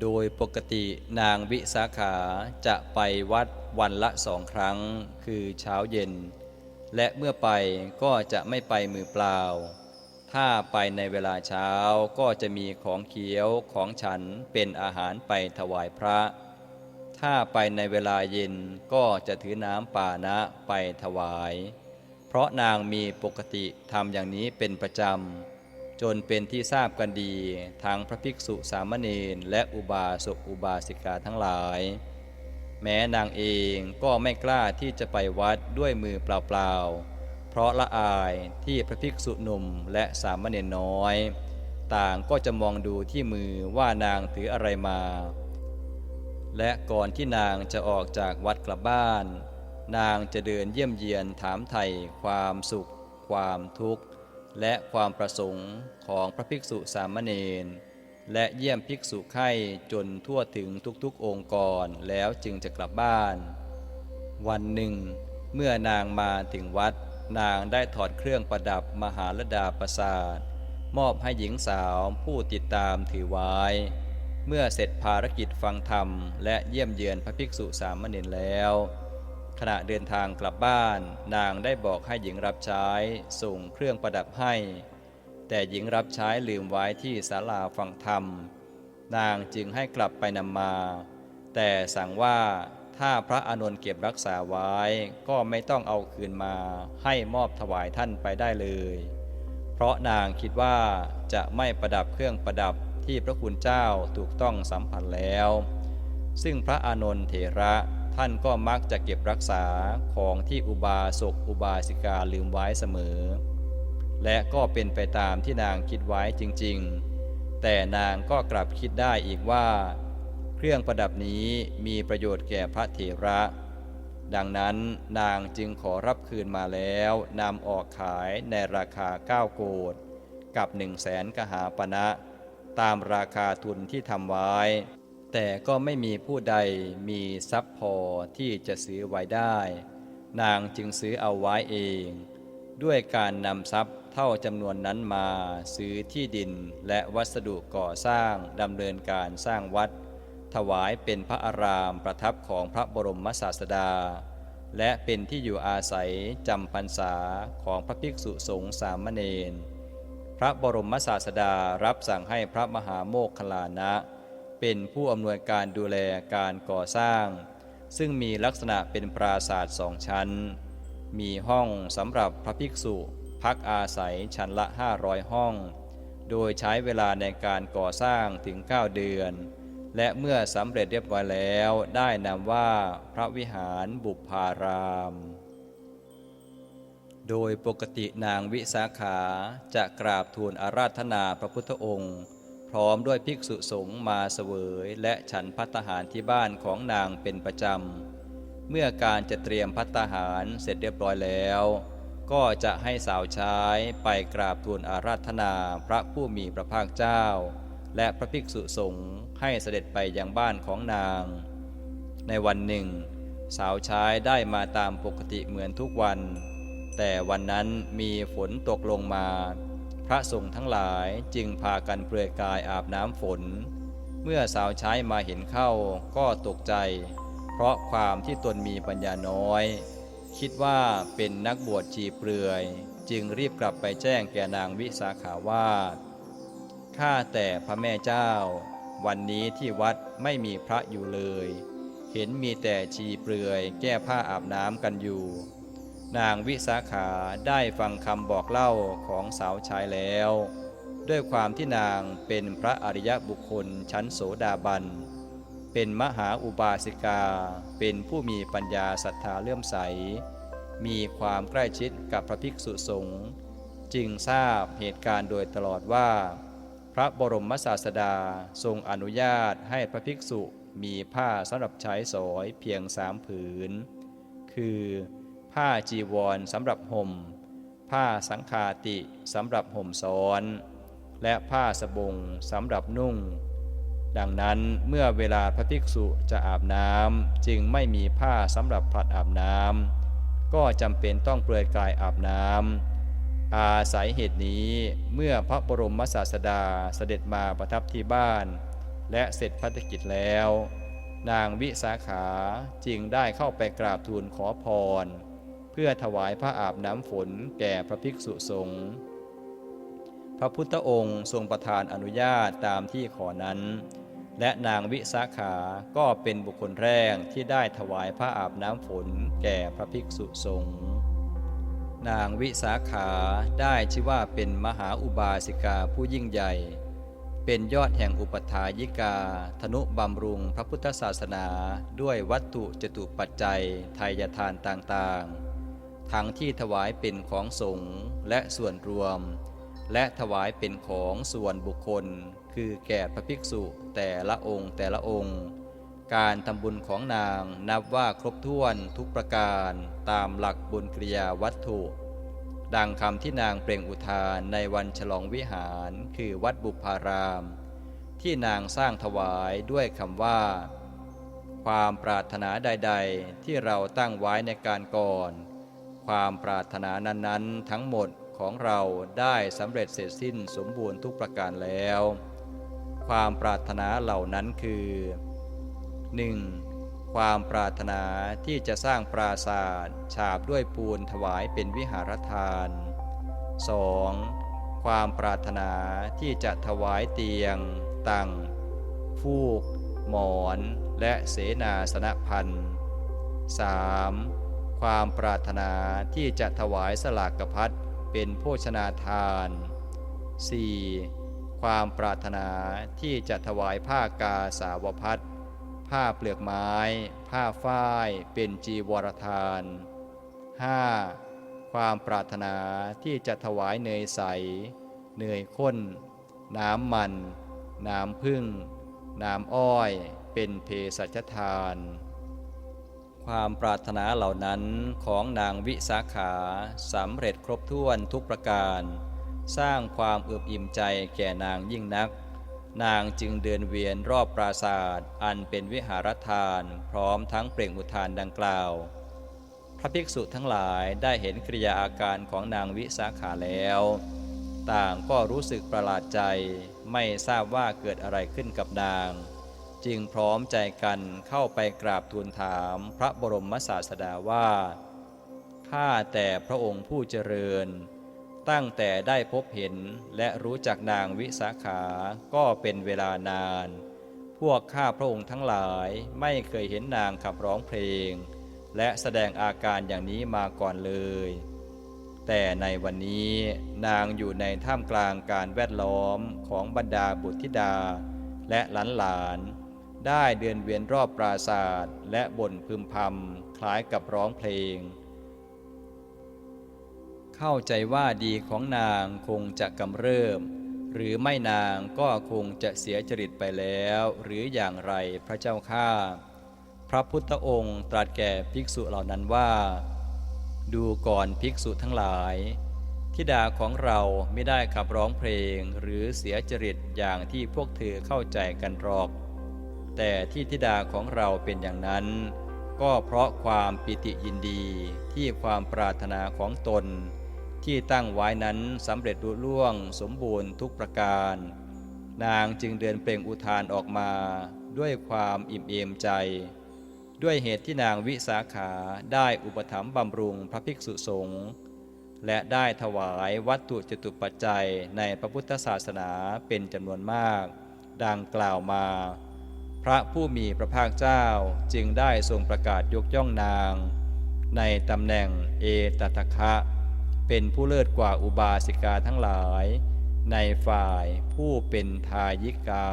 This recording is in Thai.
โดยปกตินางวิสาขาจะไปวัดวันละสองครั้ง คือเช้าเย็น และเมื่อไปก็จะไม่ไปมือเปล่า ถ้าไปในเวลาเช้าก็จะมีของเคี้ยวของฉันเป็นอาหารไปถวายพระ ถ้าไปในเวลาเย็นก็จะถือน้ำป่านะไปถวาย เพราะนางมีปกติทำอย่างนี้เป็นประจำ จนเป็นที่ทราบกันดีทั้งพระภิกษุสามเณรและอุบาสกอุบาสิกาทั้งหลาย แม้นางเองก็ไม่กล้าที่จะไปวัดด้วยมือเปล่าๆ เพราะละอายที่พระภิกษุหนุ่มและสามเณรน้อย ต่างก็จะมองดูที่มือว่านางถืออะไรมา และก่อนที่นางจะออกจากวัดกลับบ้าน นางจะเดินเยี่ยมเยียนถามไถ่ความสุข ความทุกข์ และความประสงค์ของพระภิกษุสามเณรและเยี่ยมภิกษุไข่จนทั่วถึงทุกๆองค์กรแล้วจึงจะกลับบ้าน วันหนึ่ง เมื่อนางมาถึงวัด นางได้ถอดเครื่องประดับมหาลดาประสาทมอบให้หญิงสาวผู้ติดตามถือไว้ เมื่อเสร็จภารกิจฟังธรรม และเยี่ยมเยือนพระภิกษุสามเณรแล้ว ขณะเดินทางกลับบ้าน นางได้บอกให้หญิงรับใช้ส่งเครื่องประดับให้ แต่หญิงรับใช้ลืมไว้ที่ศาลาฟังธรรม นางจึงให้กลับไปนำมา แต่สั่งว่าถ้าพระอานนท์เก็บรักษาไว้ ก็ไม่ต้องเอาคืนมาให้มอบถวายท่านไปได้เลย เพราะนางคิดว่าจะไม่ประดับเครื่องประดับที่พระคุณเจ้าถูกต้องสัมผัสแล้ว ซึ่งพระอานนท์เถระ ท่านก็มักจะเก็บรักษาของที่อุบาสกอุบาสิกาลืมไว้เสมอ และก็เป็นไปตามที่นางคิดไว้จริงๆ แต่นางก็กลับคิดได้อีกว่า เครื่องประดับนี้มีประโยชน์แก่พระเถระ ดังนั้นนางจึงขอรับคืนมาแล้วนำออกขายในราคา 9 โกดกับ1 0 0 0 0แสนกหาปณะตามราคาทุนที่ทำไว้ แต่ก็ไม่มีผู้ใดมีทรัพย์พอที่จะซื้อไว้ได้ นางจึงซื้อเอาไว้เอง ด้วยการนำทรัพย์เท่าจำนวนนั้นมาซื้อที่ดินและวัสดุก่อสร้างดำเนินการสร้างวัด ถวายเป็นพระอารามประทับของพระบรมศาสดา และเป็นที่อยู่อาศัยจำพรรษาของพระภิกษุสงฆ์สามเณรพระบรมศาสดารับสั่งให้พระมหาโมคคลานะ เป็นผู้อำนวยการดูแลการก่อสร้าง ซึ่งมีลักษณะเป็นปราสาทสองชั้น มีห้องสำหรับพระภิกษุ พักอาศัยชั้นละ 500 ห้อง โดยใช้เวลาในการก่อสร้างถึง 9 เดือน และเมื่อสำเร็จเรียบร้อยแล้วได้นามว่าพระวิหารบุพาราม โดยปกตินางวิสาขาจะกราบทูลอาราธนาพระพุทธองค์ ร้อมด้วยภิกษุสงฆ์มาเสวยและฉันพัตหารที่บ้านของนางเป็นประจำ เมื่อการจะเตรียมพัตหารเสร็จเรียบร้อยแล้ว ก็จะให้สาวใช้ไปกราบทูลอาราธนาพระผู้มีพระภาคเจ้า และพระภิกษุสงฆ์ให้เสด็จไปยังบ้านของนาง ในวันหนึ่ง สาวใช้ได้มาตามปกติเหมือนทุกวัน แต่วันนั้นมีฝนตกลงมา พระสงฆ์ทั้งหลายจึงพากันเปลือยกายอาบน้ำฝน เมื่อสาวใช้มาเห็นเข้าก็ตกใจ เพราะความที่ตนมีปัญญาน้อย คิดว่าเป็นนักบวชจีเปลือย จึงรีบกลับไปแจ้งแก่นางวิสาขาว่าข้าแต่พระแม่เจ้า วันนี้ที่วัดไม่มีพระอยู่เลย เห็นมีแต่ชีเปลือยแก้ผ้าอาบน้ำกันอยู่ นางวิสาขาได้ฟังคำบอกเล่าของสาวชายแล้ว ด้วยความที่นางเป็นพระอริยบุคคลชั้นโสดาบัน เป็นมหาอุบาสิกา เป็นผู้มีปัญญาศรัทธาเลื่อมใส มีความใกล้ชิดกับพระภิกษุสงฆ์จึงทราบเหตุการณ์โดยตลอดว่า พระบรมศาสดาทรงอนุญาตให้พระภิกษุมีผ้าสำหรับใช้สอยเพียงสามผืน คือ ผ้าจีวรสำหรับห่ม ผ้าสังคาติสำหรับห่มซ้อน และผ้าสบงสำหรับนุ่ง ดังนั้นเมื่อเวลาพระภิกษุจะอาบน้ำจึงไม่มีผ้าสำหรับผลัดอาบน้ำก็จำเป็นต้องเปลือยกายอาบน้ำอาศัยเหตุนี้เมื่อพระบรมศาสดาเสด็จมาประทับที่บ้าน และเสร็จภารกิจแล้วนางวิสาขาจึงได้เข้าไปกราบทูลขอพร เพื่อถวายพระอาบน้ำฝนแก่พระภิกษุสงฆ์พระพุทธองค์ทรงประทานอนุญาตตามที่ขอนั้น และนางวิสาขาก็เป็นบุคคลแรกที่ได้ถวายพระอาบน้ำฝนแก่พระภิกษุสงฆ์นางวิสาขาได้ชื่อว่าเป็นมหาอุบาสิกาผู้ยิ่งใหญ่ เป็นยอดแห่งอุปถายิกา ธนุบำรุงพระพุทธศาสนา ด้วยวัตถุจตุปัจจัยไทยทานต่างๆ ทั้งที่ถวายเป็นของสงฆ์และส่วนรวม และถวายเป็นของส่วนบุคคล คือแก่พระภิกษุแต่ละองค์แต่ละองค์ การทำบุญของนางนับว่าครบถ้วนทุกประการตามหลักบุญกิริยาวัตถุ ดังคำที่นางเปล่งอุทานในวันฉลองวิหารคือวัดบุพาราม ที่นางสร้างถวายด้วยคำว่าความปรารถนาใด ๆ ที่เราตั้งไว้ในการก่อน ความปรารถนานั้นๆ ทั้งหมดของเราได้สำเร็จเสร็จสิ้นสมบูรณ์ทุกประการแล้ว ความปรารถนาเหล่านั้นคือ 1. ความปรารถนาที่จะสร้างปราสาทฉาบด้วยปูนถวายเป็นวิหารทาน 2. ความปรารถนาที่จะถวายเตียง ตังฟูก หมอน และเสนาสนพันธ์ 3. ความปรารถนาที่จะถวายสลากพัดเป็นโภชนาทาน 4. ความปรารถนาที่จะถวายผ้ากาสาวพัดผ้าเปลือกไม้ ผ้าฝ้ายเป็นจีวรทาน 5. ความปรารถนาที่จะถวายเนยใส เนยข้น น้ำมัน น้ำพึ่ง น้ำอ้อย เป็นเพสัชทาน ความปรารถนาเหล่านั้นของนางวิสาขาสำเร็จครบถ้วนทุกประการ สร้างความเอือบอิ่มใจแก่นางยิ่งนัก นางจึงเดินเวียนรอบปราศาสตร์อันเป็นวิหารทาน พร้อมทั้งเปล่งอุทานดังกล่าว พระภิกษุทั้งหลายได้เห็นกริยาอาการของนางวิสาขาแล้ว ต่างก็รู้สึกประหลาดใจไม่ทราบว่าเกิดอะไรขึ้นกับนาง จึงพร้อมใจกันเข้าไปกราบทูลถามพระบรมศาสดาว่า ข้าแต่พระองค์ผู้เจริญ ตั้งแต่ได้พบเห็นและรู้จักนางวิสาขา ก็เป็นเวลานาน พวกข้าพระองค์ทั้งหลายไม่เคยเห็นนางขับร้องเพลง และแสดงอาการอย่างนี้มาก่อนเลย แต่ในวันนี้นางอยู่ในท่ามกลางการแวดล้อมของบรรดาบุตรธิดาและหลานหลาน ได้เดินเวียนรอบปราศาสตร์และบ่นพึมพำคล้ายกับร้องเพลง เข้าใจว่าดีของนางคงจะกำเริบหรือไม่นางก็คงจะเสียจริตไปแล้ว หรืออย่างไรพระเจ้าข้าพระพุทธองค์ตรัสแก่ภิกษุเหล่านั้นว่า ดูก่อนภิกษุทั้งหลายทิดาของเราไม่ได้ขับร้องเพลงหรือเสียจริตอย่างที่พวกเธอเข้าใจกันหรอก แต่ที่ทิดาของเราเป็นอย่างนั้น ก็เพราะความปิติยินดีที่ความปรารถนาของตน ที่ตั้งไว้นั้นสำเร็จรุล่วงสมบูรณ์ทุกประการ นางจึงเดินเปล่งอุทานออกมาด้วยความอิ่มเอมใจ ด้วยเหตุที่นางวิสาขาได้อุปถัมภ์บำรุงพระภิกษุสงฆ์และได้ถวายวัตถุจตุปัจจัยในพระพุทธศาสนาเป็นจำนวนมาก ดังกล่าวมา พระผู้มีพระภาคเจ้าจึงได้ทรงประกาศยกย่องนาง ในตำแหน่งเอตตะคะ เป็นผู้เลิศกว่าอุบาสิกาทั้งหลาย ในฝ่ายผู้เป็นทายิกา